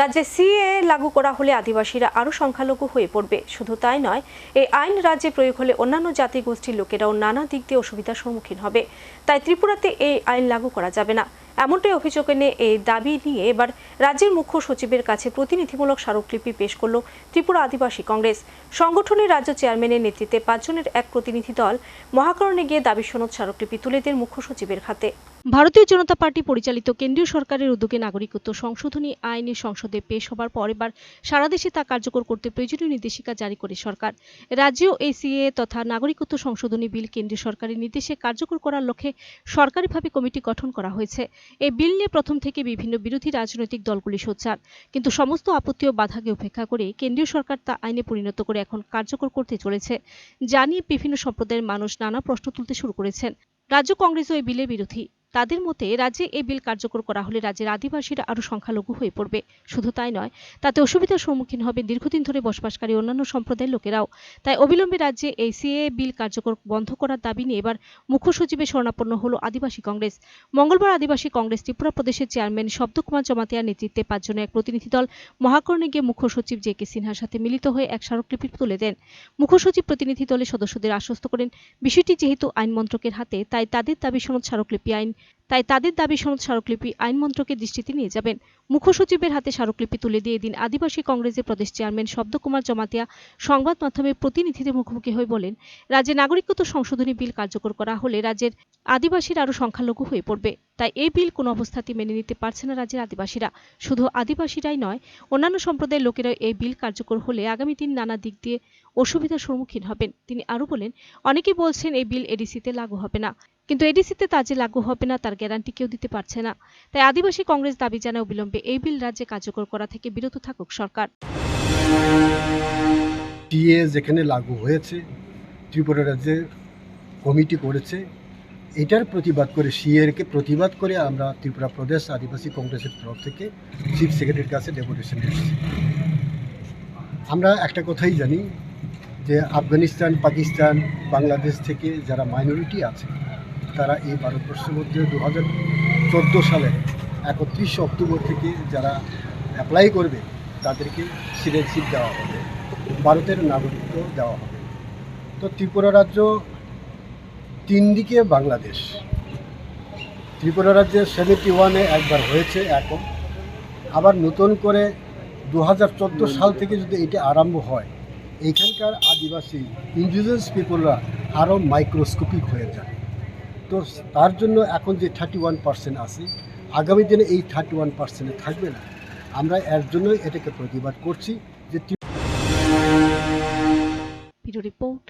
রাজ্যে সিএ লাগু করা হলে আদিবাসীরা আরও সংখ্যালঘু হয়ে পড়বে। শুধু তাই নয়, এই আইন রাজ্যে প্রয়োগ হলে অন্যান্য জাতিগোষ্ঠীর লোকেরাও নানা দিক দিয়ে অসুবিধার সম্মুখীন হবে। তাই ত্রিপুরাতে এই আইন লাগু করা যাবে না। এমনটাই অভিযোগ এনে এই দাবি নিয়ে এবার রাজ্যের মুখ্য সচিবের কাছে প্রতিনিধিমূলক স্মারকলিপি পেশ করল ত্রিপুরা আদিবাসী কংগ্রেস। সংগঠনের রাজ্য চেয়ারম্যানের নেতৃত্বে পাঁচজনের এক প্রতিনিধি দল মহাকরণে গিয়ে দাবি সনদ স্মারকলিপি তুলে দেন মুখ্য সচিবের হাতে। ভারতীয় জনতা পার্টি পরিচালিত কেন্দ্রীয় সরকারের উদ্যোগে নাগরিকত্ব সংশোধনী আইনি সংসদে পেশ হবার পর এবার সারা দেশে তা কার্যকর করতে প্রয়োজনীয় নির্দেশিকা জারি করে সরকার। রাজ্যেও এই সিএ তথা নাগরিকত্ব সংশোধনী বিল কেন্দ্রীয় সরকারের নির্দেশে কার্যকর করার লক্ষ্যে সরকারিভাবে কমিটি গঠন করা হয়েছে। এই বিল নিয়ে প্রথম থেকে বিভিন্ন বিরোধী রাজনৈতিক দলগুলি সোচ্চার। কিন্তু সমস্ত আপত্তি ও বাধাকে উপেক্ষা করে কেন্দ্রীয় সরকার তা আইনে পরিণত করে এখন কার্যকর করতে চলেছে। জানিয়ে বিভিন্ন সম্প্রদায়ের মানুষ নানা প্রশ্ন তুলতে শুরু করেছেন। রাজ্য কংগ্রেসও এই বিলের বিরোধী। তাদের মতে রাজ্যে এই বিল কার্যকর করা হলে রাজ্যের আদিবাসীরা আরও সংখ্যালঘু হয়ে পড়বে। শুধু তাই নয়, তাতে অসুবিধার সম্মুখীন হবে দীর্ঘদিন ধরে বসবাসকারী অন্যান্য সম্প্রদায়ের লোকেরাও। তাই অবিলম্বে রাজ্যে এই সিএ বিল কার্যকর বন্ধ করার দাবি নিয়ে এবার মুখ্য সচিবের শরণাপন্ন হল আদিবাসী কংগ্রেস। মঙ্গলবার আদিবাসী কংগ্রেস ত্রিপুরা প্রদেশের চেয়ারম্যান শব্দকুমার জমাতিয়ার নেতৃত্বে পাঁচজনের এক প্রতিনিধি দল মহাকর্ণে গিয়ে মুখ্য সচিব জে কে সিনহার সাথে মিলিত হয়ে এক স্মারকলিপি তুলে দেন। মুখ্য সচিব প্রতিনিধি দলের সদস্যদের আশ্বস্ত করেন, বিষয়টি যেহেতু আইন মন্ত্রকের হাতে, তাই তাদের দাবি সনদ স্মারকলিপি আইন তাই তাদের দাবি সনদ স্মারকলিপি আইন মন্ত্রকের দৃষ্টিতে নিয়ে যাবেন। মুখ্য সচিবের হাতে স্মারকলিপি তুলে দিয়ে এদিন আদিবাসী কংগ্রেসের প্রদেশ চেয়ারম্যান শব্দকুমার জমাতিয়া সংবাদ মাধ্যমে প্রতিনিধিদের মুখোমুখি হয়ে বলেন, রাজ্যে নাগরিকত্ব সংশোধনী বিল কার্যকর করা হলে রাজ্যের আদিবাসীরা আরও সংখ্যালঘু হয়ে পড়বে। তাই এই বিল কোনো অবস্থাতেই মেনে নিতে পারছে না রাজ্যের আদিবাসীরা। শুধু আদিবাসীরাই নয়, অন্যান্য সম্প্রদায়ের লোকেরাও এই বিল কার্যকর হলে আগামী দিন নানা দিক দিয়ে অসুবিধার সম্মুখীন হবেন। তিনি আরও বলেন, অনেকেই বলছেন এই বিল এডিসিতে লাগু হবে না। কিন্তু এডিসিতে তা যে লাগু হবে না, তার গ্যারান্টি কেউ দিতে পারছে না। তাই আদিবাসী কংগ্রেস দাবি জানায় অবিলম্বে এই বিল রাজ্যে কার্যকর করা থেকে বিরত থাকুক সরকার। টিএ যেখানে লাগু হয়েছে, ত্রিপুরা রাজ্যে কমিটি করেছে, এটার প্রতিবাদ করে, সিএরকে প্রতিবাদ করে আমরা ত্রিপুরা প্রদেশ আদিবাসী কংগ্রেসের তরফ থেকে চিফ সেক্রেটারির কাছে ডেপুটেশন দিচ্ছি আমরা একটা কথাই জানি যে, আফগানিস্তান, পাকিস্তান, বাংলাদেশ থেকে যারা মাইনরিটি আছে তারা এই ভারতবর্ষের মধ্যে দু হাজার চোদ্দ সালে একত্রিশ অক্টোবর থেকে যারা অ্যাপ্লাই করবে, তাদেরকে সিটিজেনশিপ দেওয়া হবে, ভারতের নাগরিকত্ব দেওয়া হবে। তো ত্রিপুরা রাজ্য তিন দিকে বাংলাদেশ। ত্রিপুরা রাজ্যে সেভেন্টি ওয়ানে একবার হয়েছে এখন। আবার নতুন করে দু হাজার চোদ্দ সাল থেকে যদি এটা আরম্ভ হয়, এখানকার আদিবাসী ইন্ডিজিনাস পিপলরা আরও মাইক্রোস্কোপিক হয়ে যায়। তো তার জন্য এখন যে থার্টি ওয়ান পার্সেন্ট আছে, আগামী দিনে এই থার্টি ওয়ান পার্সেন্টে থাকবে না। আমরা এর জন্যই এটাকে প্রতিবাদ করছি যে রিপোর্ট